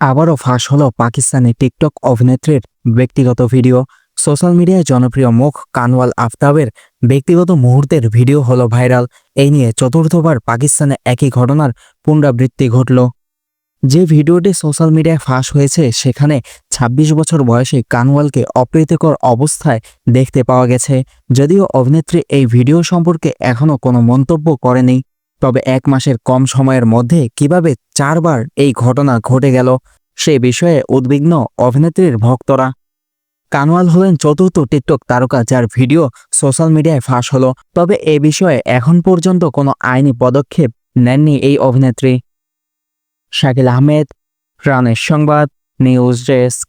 আবারও ফাঁস হল পাকিস্তানি টিকটক অভিনেত্রীর ব্যক্তিগত ভিডিও। সোশ্যাল মিডিয়ায় জনপ্রিয় মুখ কানওয়াল আফতাবের ব্যক্তিগত মুহূর্তের ভিডিও হলো ভাইরাল। এই নিয়ে চতুর্থবার পাকিস্তানে একই ঘটনার পুনরাবৃত্তি ঘটল। যে ভিডিওটি সোশ্যাল মিডিয়ায় ফাঁস হয়েছে, সেখানে ২৬ বছর বয়সী কানওয়ালকে অপ্রীতিকর অবস্থায় দেখতে পাওয়া গেছে। যদিও অভিনেত্রী এই ভিডিও সম্পর্কে এখনও কোনো মন্তব্য করেনি। তবে এক মাসের কম সময়ের মধ্যে কীভাবে চারবার এই ঘটনা ঘটে গেল, সে বিষয়ে উদ্বিগ্ন অভিনেত্রীর ভক্তরা। কানওয়াল হলেন চতুর্থ টিকটক তারকা যার ভিডিও সোশ্যাল মিডিয়ায় ফাঁস হলো, তবে এ বিষয়ে এখন পর্যন্ত কোনো আইনি পদক্ষেপ নেননি এই অভিনেত্রী। শাকিল আহমেদ প্রাণের সংবাদ, নিউজ ডেস্ক।